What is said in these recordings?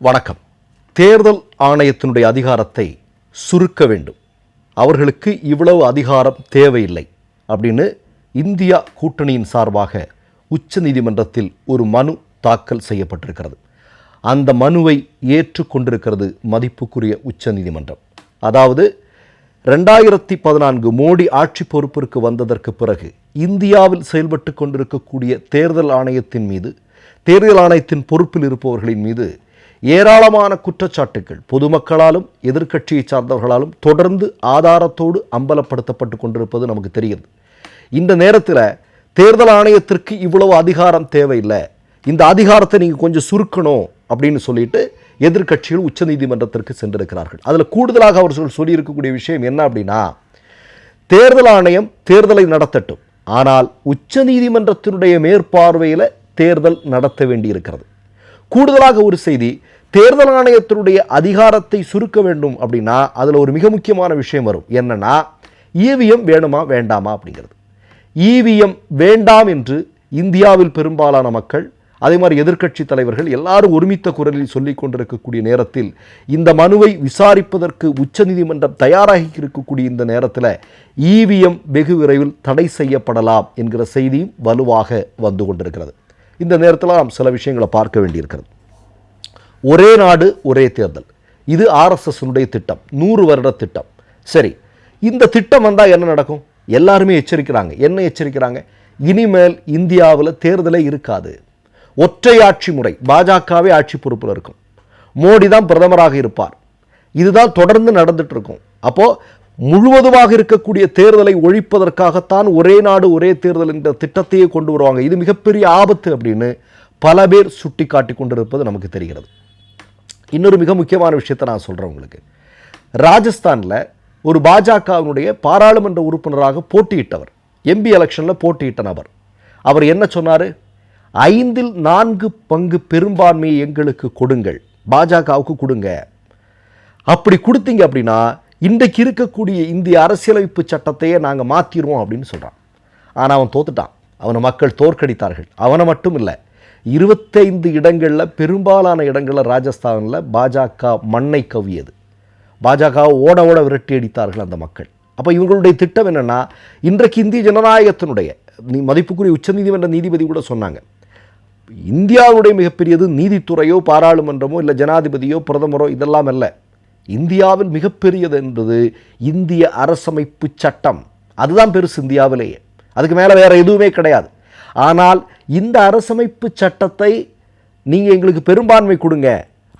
வணக்கம். தேர்தல் ஆணையத்தினுடைய அதிகாரத்தை சுருக்க வேண்டும். அவர்களுக்கு இவ்வளவு அதிகாரம் தேவையில்லை அப்படின்னு இந்தியா கூட்டணியின் சார்பாக உச்சநீதிமன்றத்தில் ஒரு மனு தாக்கல் செய்யப்பட்டிருக்கிறது. அந்த மனுவை ஏற்றுக்கொண்டிருக்கிறது மதிப்புக்குரிய உச்சநீதிமன்றம். அதாவது ரெண்டாயிரத்தி பதினான்கு மோடி ஆட்சி பொறுப்பிற்கு வந்ததற்கு பிறகு இந்தியாவில் செயல்பட்டு கொண்டிருக்கக்கூடிய தேர்தல் ஆணையத்தின் மீது தேர்தல் ஆணையத்தின் பொறுப்பில் இருப்பவர்களின் மீது ஏராளமான குற்றச்சாட்டுகள் பொதுமக்களாலும் எதிர்க்கட்சியை சார்ந்தவர்களாலும் தொடர்ந்து ஆதாரத்தோடு அம்பலப்படுத்தப்பட்டு கொண்டிருப்பது நமக்கு தெரிகிறது. இந்த நேரத்தில் தேர்தல் ஆணையத்திற்கு இவ்வளவு அதிகாரம் தேவையில்லை. இந்த அதிகாரத்தை நீங்கள் கொஞ்சம் சுருக்கணும் அப்படின்னு சொல்லிட்டு எதிர்கட்சிகள் உச்சநீதிமன்றத்திற்கு சென்றிருக்கிறார்கள். அதில் கூடுதலாக அவர்கள் சொல்லியிருக்கக்கூடிய விஷயம் என்ன அப்படின்னா தேர்தல் ஆணையம் தேர்தலை நடத்தட்டும். ஆனால் உச்சநீதிமன்றத்தினுடைய மேற்பார்வையில் தேர்தல் நடத்த வேண்டியிருக்கிறது. கூடுதலாக ஒரு செய்தி தேர்தல் ஆணையத்தினுடைய அதிகாரத்தை சுருக்க வேண்டும் அப்படின்னா அதில் ஒரு மிக முக்கியமான விஷயம் வரும். என்னன்னா இவிஎம் வேணுமா வேண்டாமா அப்படிங்கிறது. இவிஎம் வேண்டாம் என்று இந்தியாவில் பெரும்பாலான மக்கள் அதே மாதிரி எதிர்க்கட்சி தலைவர்கள் எல்லாரும் ஒருமித்த குரலில் சொல்லிக் கொண்டிருக்கக்கூடிய நேரத்தில் இந்த மனுவை விசாரிப்பதற்கு உச்சநீதிமன்றம் தயாராகி இருக்கக்கூடிய இந்த நேரத்தில் இவிஎம் வெகு விரைவில் தடை செய்யப்படலாம் என்கிற செய்தியும் வலுவாக வந்து கொண்டிருக்கிறது. இந்த நேரத்தில் நாம் சில விஷயங்களை பார்க்க வேண்டியிருக்கிறது. ஒரே நாடு ஒரே தேர்தல். இது ஆர்எஸ்எஸ்னுடைய திட்டம் நூறு வருட திட்டம். சரி இந்த திட்டம் வந்தால் என்ன நடக்கும்? எல்லாருமே எச்சரிக்கிறாங்க. என்ன எச்சரிக்கிறாங்க? இனிமேல் இந்தியாவில் தேர்தலே இருக்காது. ஒற்றை ஆட்சி முறை பாஜகவே ஆட்சி பொறுப்பில் இருக்கும். மோடி தான் பிரதமராக இருப்பார். இதுதான் தொடர்ந்து நடந்துட்டு இருக்கும். அப்போ முழுவதுமாக இருக்கக்கூடிய தேர்தலை ஒழிப்பதற்காகத்தான் ஒரே நாடு ஒரே தேர்தல் என்ற திட்டத்தையே கொண்டு வருவாங்க. இது மிகப்பெரிய ஆபத்து அப்படின்னு பல பேர் சுட்டி காட்டி கொண்டிருப்பது நமக்கு தெரிகிறது. இன்னொரு மிக முக்கியமான விஷயத்தை நான் சொல்கிறேன் உங்களுக்கு. ராஜஸ்தானில் ஒரு பாஜகவினுடைய பாராளுமன்ற உறுப்பினராக போட்டியிட்டவர் எம்பி எலெக்ஷனில் போட்டியிட்ட நபர். அவர் என்ன சொன்னார்? ஐந்தில் நான்கு பங்கு பெரும்பான்மையை எங்களுக்கு கொடுங்கள். பாஜகவுக்கு கொடுங்க. அப்படி கொடுத்தீங்க அப்படின்னா இன்றைக்கு இருக்கக்கூடிய இந்திய அரசியலமைப்பு சட்டத்தையே நாங்கள் மாற்றிடுவோம் அப்படின்னு சொல்கிறான் ஆனால் அவன் தோத்துட்டான். அவனை மக்கள் தோற்கடித்தார்கள். அவனை மட்டும் இல்லை இருபத்தைந்து இடங்களில் பெரும்பாலான இடங்களில் ராஜஸ்தானில் பாஜக மண்ணை கவ்வியது. பாஜக ஓட ஓட விரட்டி அடித்தார்கள் அந்த மக்கள். அப்போ இவங்களுடைய திட்டம் என்னென்னா இன்றைக்கு இந்திய ஜனநாயகத்தினுடைய நீ மதிப்புக்குரிய உச்சநீதிமன்ற நீதிபதி கூட சொன்னாங்க. இந்தியாவுடைய மிகப்பெரியது நீதித்துறையோ பாராளுமன்றமோ இல்லை ஜனாதிபதியோ பிரதமரோ இதெல்லாம் இல்லை இந்தியாவில் மிகப்பெரியது என்பது இந்திய அரசமைப்பு சட்டம். அதுதான் பெருசு இந்தியாவிலேயே. அதுக்கு மேலே வேறு எதுவுமே கிடையாது. ஆனால் இந்த அரசமைப்பு சட்டத்தை நீங்கள் எங்களுக்கு பெரும்பான்மை கொடுங்க.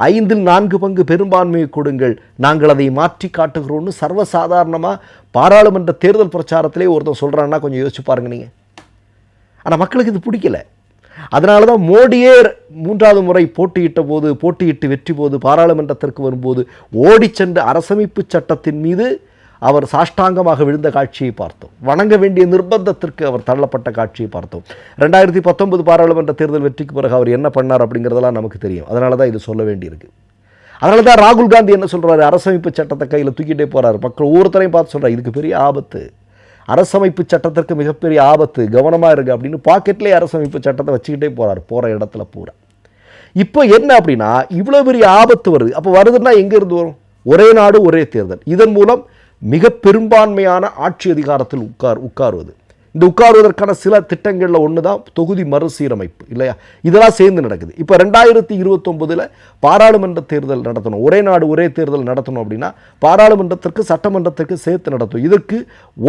ஐந்தில் நான்கு பங்கு பெரும்பான்மையை கொடுங்கள். நாங்கள் அதை மாற்றி காட்டுகிறோன்னு சர்வசாதாரணமாக பாராளுமன்ற தேர்தல் பிரச்சாரத்திலே ஒருத்தன் சொல்கிறான்னா கொஞ்சம் யோசிச்சு பாருங்க நீங்கள் ஆனால் மக்களுக்கு இது பிடிக்கல. அதனால தான் மோடியே மூன்றாவது முறை போட்டியிட்ட போது போட்டியிட்டு வெற்றி போது பாராளுமன்றத்திற்கு வரும்போது ஓடி சென்று அரசமைப்பு சட்டத்தின் மீது அவர் சாஷ்டாங்கமாக விழுந்த காட்சியை பார்த்தோம். வணங்க வேண்டிய நிர்பந்தத்திற்கு அவர் தள்ளப்பட்ட காட்சியை பார்த்தோம். ரெண்டாயிரத்தி பத்தொன்பது பாராளுமன்ற தேர்தல் வெற்றிக்கு பிறகு அவர் என்ன பண்ணார் அப்படிங்கிறதெல்லாம் நமக்கு தெரியும். அதனால தான் இது சொல்ல வேண்டியிருக்கு. அதனால தான் ராகுல் காந்தி என்ன சொல்கிறாரு அரசமைப்பு சட்டத்தை கையில் தூக்கிட்டே போகிறாரு மக்கள் ஒவ்வொருத்தரையும் பார்த்து சொல்கிறார் இதுக்கு பெரிய ஆபத்து. அரசமைப்பு சட்டத்திற்கு மிகப்பெரிய ஆபத்து கவனமாக இருக்குது அப்படின்னு பாக்கெட்லேயே அரசமைப்பு சட்டத்தை வச்சுக்கிட்டே போகிறார் போகிற இடத்துல பூரா. இப்போ என்ன அப்படின்னா இவ்வளோ பெரிய ஆபத்து வருது. அப்போ வருதுன்னா எங்கேருந்து வரும்? ஒரே நாடு ஒரே தேர்தல். இதன் மூலம் மிக பெரும்பான்மையான ஆட்சி அதிகாரத்தில் உட்கார் உட்காருவது. இந்த உட்காருவதற்கான சில திட்டங்களில் ஒன்று தான் தொகுதி மறுசீரமைப்பு இல்லையா? இதெல்லாம் சேர்ந்து நடக்குது. இப்போ ரெண்டாயிரத்தி இருபத்தொம்பதில் பாராளுமன்ற தேர்தல் நடத்தணும். ஒரே நாடு ஒரே தேர்தல் நடத்தணும் அப்படின்னா பாராளுமன்றத்திற்கு சட்டமன்றத்திற்கு சேர்த்து நடத்தும். இதற்கு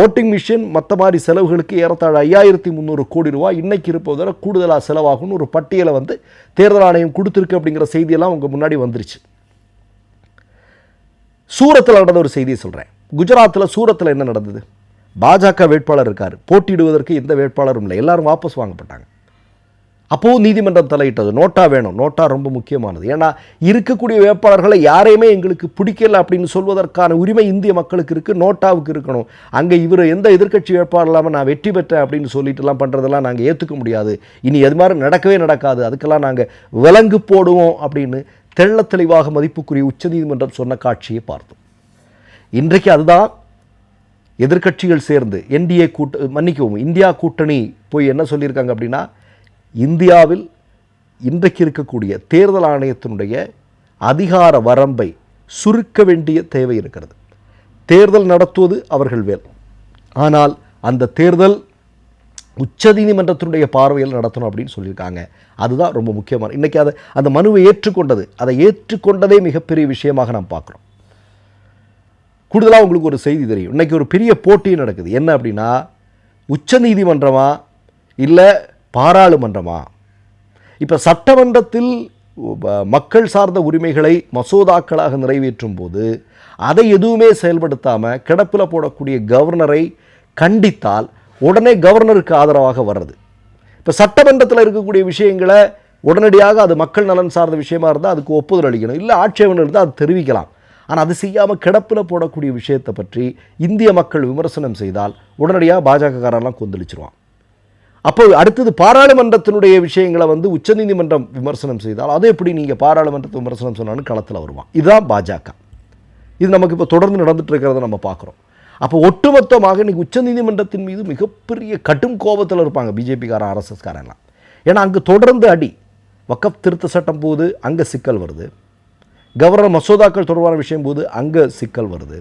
ஓட்டிங் மிஷின் மற்ற மாதிரி செலவுகளுக்கு ஏறத்தாழ ஐயாயிரத்தி முந்நூறு கோடி ரூபாய் இன்னைக்கு இருப்பதில் கூடுதலாக செலவாகும்னு ஒரு பட்டியலை வந்து தேர்தல் ஆணையம் கொடுத்துருக்கு அப்படிங்கிற செய்தியெல்லாம் உங்கள் முன்னாடி வந்துருச்சு. சூரத்தில் நடந்த ஒரு செய்தியை சொல்கிறேன் குஜராத்தில் சூரத்தில் என்ன நடந்தது? பாஜக வேட்பாளர் இருக்கார். போட்டியிடுவதற்கு எந்த வேட்பாளரும் இல்லை. எல்லாரும் வாபஸ் வாங்கப்பட்டாங்க. அப்போது நீதிமன்றம் தலையிட்டது. நோட்டா வேணும். நோட்டா ரொம்ப முக்கியமானது. ஏன்னா இருக்கக்கூடிய வேட்பாளர்களை யாரையுமே எங்களுக்கு பிடிக்கல அப்படின்னு சொல்வதற்கான உரிமை இந்திய மக்களுக்கு இருக்குது நோட்டாவுக்கு இருக்கணும். அங்கே இவர் எந்த எதிர்க்கட்சி வேட்பாளர் இல்லாமல் நான் வெற்றி பெற்றேன் அப்படின்னு சொல்லிட்டுலாம் பண்ணுறதெல்லாம் நாங்கள் ஏற்றுக்க முடியாது. இனி எது மாதிரி நடக்கவே நடக்காது. அதுக்கெல்லாம் நாங்கள் விலங்கு போடுவோம் அப்படின்னு தெள்ள தெளிவாக மதிப்புக்குரிய உச்சநீதிமன்றம் சொன்ன காட்சியை பார்த்தோம். இன்றைக்கு அதுதான் எதிர்க்கட்சிகள் சேர்ந்து என்டிஏ கூட்ட மன்னிக்கவும் இந்தியா கூட்டணி போய் என்ன சொல்லியிருக்காங்க அப்படின்னா இந்தியாவில் இன்றைக்கு இருக்கக்கூடிய தேர்தல் ஆணையத்தினுடைய அதிகார வரம்பை சுருக்க வேண்டிய தேவை இருக்கிறது. தேர்தல் நடத்துவது அவர்கள் வேல் ஆனால் அந்த தேர்தல் உச்சநீதிமன்றத்தினுடைய பார்வையில் நடத்தணும் அப்படின்னு சொல்லியிருக்காங்க. அதுதான் ரொம்ப முக்கியமான இன்றைக்கி அதை அந்த மனுவை ஏற்றுக்கொண்டது அதை ஏற்றுக்கொண்டதே மிகப்பெரிய விஷயமாக நாம் பார்க்குறோம். கூடுதலாக உங்களுக்கு ஒரு செய்தி தெரியும். இன்றைக்கி ஒரு பெரிய போட்டி நடக்குது. என்ன அப்படின்னா உச்சநீதிமன்றமா இல்லை பாராளுமன்றமா? இப்போ சட்டமன்றத்தில் மக்கள் சார்ந்த உரிமைகளை மசோதாக்களாக நிறைவேற்றும் போது அதை எதுவுமே செயல்படுத்தாமல் கிடப்பில் போடக்கூடிய கவர்னரை கண்டித்தால் உடனே கவர்னருக்கு ஆதரவாக வர்றது. இப்போ சட்டமன்றத்தில் இருக்கக்கூடிய விஷயங்களை உடனடியாக அது மக்கள் நலன் சார்ந்த விஷயமா இருந்தால் அதுக்கு ஒப்புதல் அளிக்கணும். இல்லை ஆட்சேபனை இருந்தால் அது தெரிவிக்கலாம். ஆனால் அது செய்யாமல் கிடப்பில் போடக்கூடிய விஷயத்தை பற்றி இந்திய மக்கள் விமர்சனம் செய்தால் உடனடியாக பாஜகக்காரெல்லாம் கொந்தளிச்சிருவான். அப்போ அடுத்தது பாராளுமன்றத்தினுடைய விஷயங்களை வந்து உச்சநீதிமன்றம் விமர்சனம் செய்தால் அதை எப்படி நீங்கள் பாராளுமன்றத்தை விமர்சனம் சொன்னாலும் களத்தில் வருவான். இதுதான் பாஜக. இது நமக்கு இப்போ தொடர்ந்து நடந்துட்டு இருக்கிறத நம்ம பார்க்குறோம் அப்போ ஒட்டுமொத்தமாக இன்றைக்கி உச்சநீதிமன்றத்தின் மீது மிகப்பெரிய கடும் கோபத்தில் இருப்பாங்க பிஜேபிக்காரன் ஆர்எஸ்எஸ்காரெல்லாம் ஏன்னா அங்கே தொடர்ந்து அடி. வக்கப் திருத்த சட்டம் போது அங்கே சிக்கல் வருது. கவர்னர் மசோதாக்கள் தொடர்பான விஷயம் போது அங்கே சிக்கல் வருது.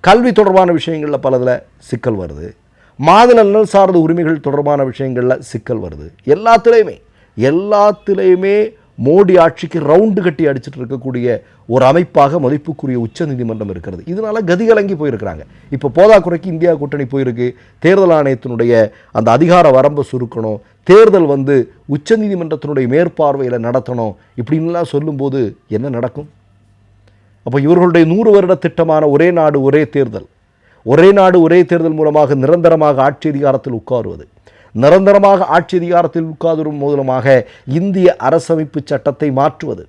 கல்வி தொடர்பான விஷயங்களில் பலதில் சிக்கல் வருது. மாநில நலன் சார்ந்த உரிமைகள் தொடர்பான விஷயங்களில் சிக்கல் வருது. எல்லாத்துலேயுமே எல்லாத்துலேயுமே மோடி ஆட்சிக்கு ரவுண்டு கட்டி அடிச்சிட்டு இருக்கக்கூடிய ஒரு அமைப்பாக மதிப்புக்குரிய உச்சநீதிமன்றம் இருக்கிறது. இதனால கதிகலங்கி போயிருக்கிறாங்க. இப்போ போதாக்குறைக்கு இந்தியா கூட்டணி போயிருக்கு. தேர்தல் ஆணையத்தினுடைய அந்த அதிகார வரம்பை சுருக்கணும். தேர்தல் வந்து உச்சநீதிமன்றத்தினுடைய மேற்பார்வையில் நடத்தணும். இப்படின்லாம் சொல்லும்போது என்ன நடக்கும்? அப்போ இவர்களுடைய நூறு வருட திட்டமான ஒரே நாடு ஒரே தேர்தல். ஒரே நாடு ஒரே தேர்தல் மூலமாக நிரந்தரமாக ஆட்சி அதிகாரத்தில் உட்காருவது. நிரந்தரமாக ஆட்சி அதிகாரத்தில் உட்காரும் மூலமாக இந்திய அரசமைப்பு சட்டத்தை மாற்றுவது.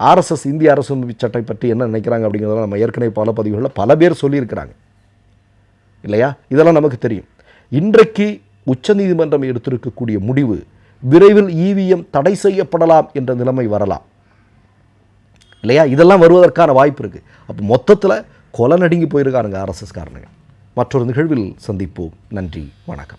ஆர்எஸ்எஸ் இந்திய அரசமைப்பு சட்டத்தை பற்றி என்ன நினைக்கிறாங்க அப்படிங்கிறத நம்ம ஏற்கனவே பல பதிவுகளில் பல பேர் சொல்லியிருக்கிறாங்க. இல்லையா? இதெல்லாம் நமக்கு தெரியும். இன்றைக்கு உச்சநீதிமன்றம் எடுத்திருக்கக்கூடிய முடிவு விரைவில் இவிஎம் தடை செய்யப்படலாம் என்ற நிலைமை வரலாம். இல்லையா? இதெல்லாம் வருவதற்கான வாய்ப்பு இருக்குது அப்போ மொத்தத்தில் கொலை நடுங்கி போயிருக்காருங்க ஆர்எஸ்எஸ் காரணங்க மற்றொரு நிகழ்வில் சந்திப்போம். நன்றி. வணக்கம்.